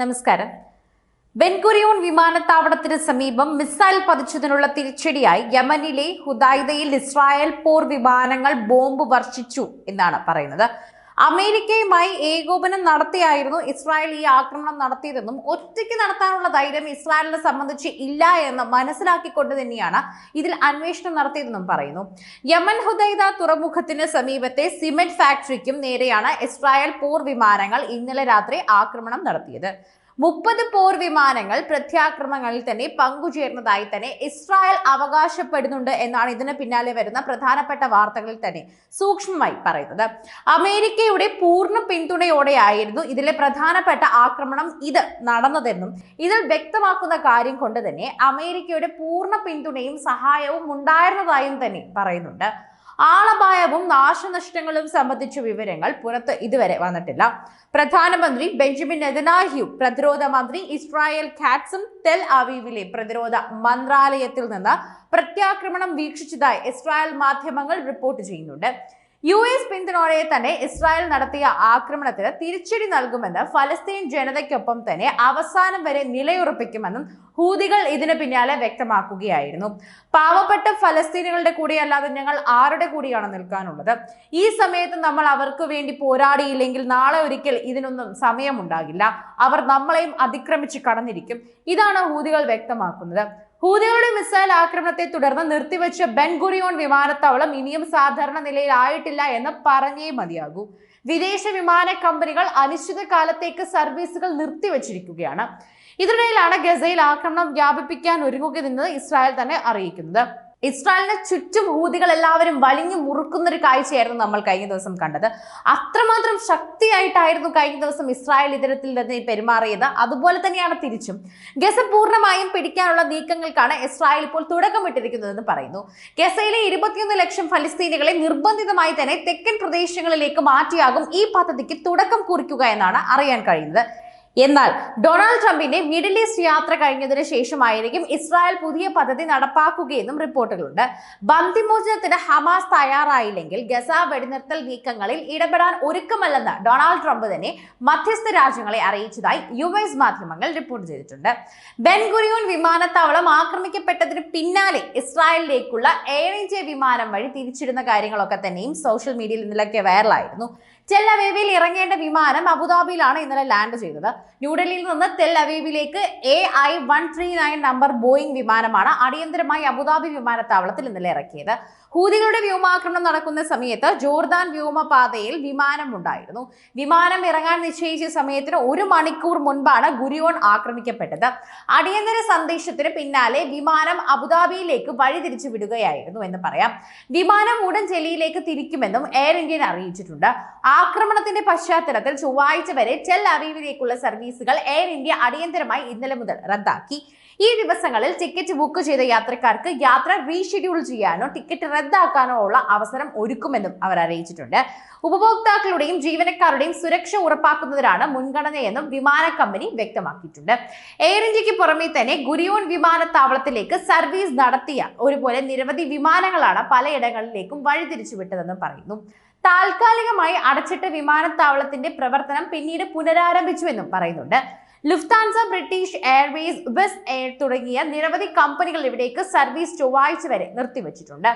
നമസ്കാരം. ബെൻകുരിയോൺ വിമാനത്താവളത്തിന് സമീപം മിസൈൽ പതിച്ചതിനുള്ള തിരിച്ചടിയായി യമനിലെ ഹുദൈദയിൽ ഇസ്രായേൽ പോർ വിമാനങ്ങൾ ബോംബ് വർഷിച്ചു എന്നാണ് പറയുന്നത്. അമേരിക്കയുമായി ഏകോപനം നടത്തിയായിരുന്നു ഇസ്രായേൽ ഈ ആക്രമണം നടത്തിയതെന്നും ഒറ്റയ്ക്ക് നടത്താനുള്ള ധൈര്യം ഇസ്രായേലിനെ സംബന്ധിച്ച് ഇല്ല എന്ന് മനസ്സിലാക്കിക്കൊണ്ട് തന്നെയാണ് ഇതിൽ അന്വേഷണം നടത്തിയതെന്നും പറയുന്നു. യമൻ ഹുദൈദ തുറമുഖത്തിന് സമീപത്തെ സിമെന്റ് ഫാക്ടറിക്കും നേരെയാണ് ഇസ്രായേൽ പോർ വിമാനങ്ങൾ ഇന്നലെ രാത്രി ആക്രമണം നടത്തിയത്. മുപ്പത് പോർ വിമാനങ്ങൾ പ്രത്യാക്രമണങ്ങളിൽ തന്നെ പങ്കുചേർന്നതായി തന്നെ ഇസ്രായേൽ അവകാശപ്പെടുന്നുണ്ട് എന്നാണ് ഇതിന് പിന്നാലെ വരുന്ന പ്രധാനപ്പെട്ട വാർത്തകളിൽ തന്നെ സൂക്ഷ്മമായി പറയുന്നത്. അമേരിക്കയുടെ പൂർണ പിന്തുണയോടെയായിരുന്നു ഇതിലെ പ്രധാനപ്പെട്ട ആക്രമണം ഇത് നടന്നതെന്നും ഇതിൽ വ്യക്തമാക്കുന്ന കാര്യം കൊണ്ട് തന്നെ അമേരിക്കയുടെ പൂർണ പിന്തുണയും സഹായവും ഉണ്ടായിരുന്നതായും തന്നെ പറയുന്നുണ്ട്. ആളപായവും നാശനഷ്ടങ്ങളും സംബന്ധിച്ച വിവരങ്ങൾ പുറത്ത് ഇതുവരെ വന്നിട്ടില്ല. പ്രധാനമന്ത്രി ബെഞ്ചമിൻ നെതനാഹ്യു പ്രതിരോധ മന്ത്രി ഇസ്രായേൽ കാറ്റ്സും തെൽ അവീവിലെ പ്രതിരോധ മന്ത്രാലയത്തിൽ നിന്ന് പ്രത്യാക്രമണം വീക്ഷിച്ചതായി ഇസ്രായേൽ മാധ്യമങ്ങൾ റിപ്പോർട്ട് ചെയ്യുന്നുണ്ട്. യു എസ് പിന്തുണയോടെ തന്നെ ഇസ്രായേൽ നടത്തിയ ആക്രമണത്തിന് തിരിച്ചടി നൽകുമെന്ന് ഫലസ്തീൻ ജനതയ്ക്കൊപ്പം തന്നെ അവസാനം വരെ നിലയുറപ്പിക്കുമെന്നും ഹൂതികൾ ഇതിന് പിന്നാലെ വ്യക്തമാക്കുകയായിരുന്നു. പാവപ്പെട്ട ഫലസ്തീനുകളുടെ കൂടെയല്ലാതെ ഞങ്ങൾ ആരുടെ കൂടിയാണ് നിൽക്കാനുള്ളത്? ഈ സമയത്ത് നമ്മൾ അവർക്ക് വേണ്ടി പോരാടിയില്ലെങ്കിൽ നാളെ ഒരിക്കൽ ഇതിനൊന്നും സമയമുണ്ടാകില്ല. അവർ നമ്മളെയും അതിക്രമിച്ച് കടന്നിരിക്കും. ഇതാണ് ഹൂതികൾ വ്യക്തമാക്കുന്നത്. ഹൂതികളുടെ മിസൈൽ ആക്രമണത്തെ തുടർന്ന് നിർത്തിവെച്ച ബെൻഗുറിയോൺ വിമാനത്താവളം ഇനിയും സാധാരണ നിലയിലായിട്ടില്ല എന്ന് പറഞ്ഞേ മതിയാകൂ. വിദേശ വിമാന കമ്പനികൾ അനിശ്ചിത കാലത്തേക്ക് സർവീസുകൾ നിർത്തിവച്ചിരിക്കുകയാണ്. ഇതിനിടയിലാണ് ഗസയിൽ ആക്രമണം വ്യാപിപ്പിക്കാൻ ഒരുങ്ങുകയെന്ന് ഇസ്രായേൽ തന്നെ അറിയിക്കുന്നത്. ഇസ്രായേലിന് ചുറ്റും ഹൂതികൾ എല്ലാവരും വലിഞ്ഞു മുറുക്കുന്ന ഒരു കാഴ്ചയായിരുന്നു നമ്മൾ കഴിഞ്ഞ ദിവസം കണ്ടത്. അത്രമാത്രം ശക്തിയായിട്ടായിരുന്നു കഴിഞ്ഞ ദിവസം ഇസ്രായേൽ ഇതരത്തിൽ നിന്ന് പെരുമാറിയത്. അതുപോലെ തന്നെയാണ് തിരിച്ചും. ഗസ പൂർണമായും പിടിക്കാനുള്ള നീക്കങ്ങൾക്കാണ് ഇസ്രായേൽ ഇപ്പോൾ തുടക്കമിട്ടിരിക്കുന്നതെന്ന് പറയുന്നു. ഗസയിലെ ഇരുപത്തിയൊന്ന് ലക്ഷം ഫലസ്തീനികളെ നിർബന്ധിതമായി തന്നെ തെക്കൻ പ്രദേശങ്ങളിലേക്ക് മാറ്റിയാകും ഈ പദ്ധതിക്ക് തുടക്കം കുറിക്കുക എന്നാണ് അറിയാൻ കഴിയുന്നത്. എന്നാൽ ഡൊണാൾഡ് ട്രംപിന്റെ മിഡിൽ ഈസ്റ്റ് യാത്ര കഴിഞ്ഞതിന് ശേഷമായിരിക്കും ഇസ്രായേൽ പുതിയ പദ്ധതി നടപ്പാക്കുകയെന്നും റിപ്പോർട്ടുകളുണ്ട്. ബന്ധിമോചനത്തിന് ഹമാസ് തയ്യാറായില്ലെങ്കിൽ ഗസ വെടിനിർത്തൽ നീക്കങ്ങളിൽ ഇടപെടാൻ ഒരുക്കമല്ലെന്ന് ഡൊണാൾഡ് ട്രംപ് തന്നെ മധ്യസ്ഥ രാജ്യങ്ങളെ അറിയിച്ചതായി യു എസ് മാധ്യമങ്ങൾ റിപ്പോർട്ട് ചെയ്തിട്ടുണ്ട്. ബെൻഗുരിയോൻ വിമാനത്താവളം ആക്രമിക്കപ്പെട്ടതിന് പിന്നാലെ ഇസ്രായേലിലേക്കുള്ള എയർ ഇന്ത്യ വിമാനം വഴി തിരിച്ചിടുന്ന കാര്യങ്ങളൊക്കെ തന്നെയും സോഷ്യൽ മീഡിയയിൽ ഇന്നലൊക്കെ വൈറലായിരുന്നു. ടെൽ അവീവിൽ ഇറങ്ങേണ്ട വിമാനം അബുദാബിയിലാണ് ഇന്നലെ ലാൻഡ് ചെയ്തത്. ന്യൂഡൽഹിയിൽ നിന്ന് Tel അവീവിലേക്ക് A I one three nine number Boeing വിമാനമാണ് അടിയന്തരമായി അബുദാബി വിമാനത്താവളത്തിൽ ഇന്നലെ ഇറക്കിയത്. ഹൂതികളുടെ വ്യോമാക്രമണം നടക്കുന്ന സമയത്ത് ജോർദാൻ വ്യോമപാതയിൽ വിമാനം ഉണ്ടായിരുന്നു. വിമാനം ഇറങ്ങാൻ നിശ്ചയിച്ച സമയത്തിന് ഒരു മണിക്കൂർ മുൻപാണ് ഗുരിയോൺ ആക്രമിക്കപ്പെട്ടത്. അടിയന്തര സന്ദേശത്തിന് പിന്നാലെ വിമാനം അബുദാബിയിലേക്ക് വഴിതിരിച്ചു വിടുകയായിരുന്നു എന്ന് പറയാം. വിമാനം ഉടൻ ഡൽഹിയിലേക്ക് തിരിക്കുമെന്നും എയർ ഇന്ത്യൻ അറിയിച്ചിട്ടുണ്ട്. ആക്രമണത്തിന്റെ പശ്ചാത്തലത്തിൽ ചൊവ്വാഴ്ച വരെ ടെൽ അവീവിലേക്കുള്ള സർവീസുകൾ എയർ ഇന്ത്യ അടിയന്തരമായി ഇന്നലെ മുതൽ റദ്ദാക്കി. ഈ ദിവസങ്ങളിൽ ടിക്കറ്റ് ബുക്ക് ചെയ്ത യാത്രക്കാർക്ക് യാത്ര റീഷെഡ്യൂൾ ചെയ്യാനോ ടിക്കറ്റ് റദ്ദാക്കാനോ ഉള്ള അവസരം ഒരുക്കുമെന്നും അവർ അറിയിച്ചിട്ടുണ്ട്. ഉപഭോക്താക്കളുടെയും ജീവനക്കാരുടെയും സുരക്ഷ ഉറപ്പാക്കുന്നതിനാണ് മുൻഗണനയെന്നും വിമാന കമ്പനി വ്യക്തമാക്കിയിട്ടുണ്ട്. എയർ ഇന്ത്യയ്ക്ക് പുറമെ തന്നെ ഗുരിയോൺ വിമാനത്താവളത്തിലേക്ക് സർവീസ് നടത്തിയ ഒരുപോലെ നിരവധി വിമാനങ്ങളാണ് പലയിടങ്ങളിലേക്കും വഴിതിരിച്ചു വിട്ടതെന്നും പറയുന്നു. താൽക്കാലികമായി അടച്ചിട്ട വിമാനത്താവളത്തിന്റെ പ്രവർത്തനം പിന്നീട് പുനരാരംഭിച്ചുവെന്നും പറയുന്നുണ്ട്. Lufthansa British Airways Wizz Air തുടങ്ങിയ നിരവധി കമ്പനികൾ ഇവിടേക്ക് സർവീസ് ചൊവ്വാഴ്ച വരെ നിർത്തിവച്ചിട്ടുണ്ട്.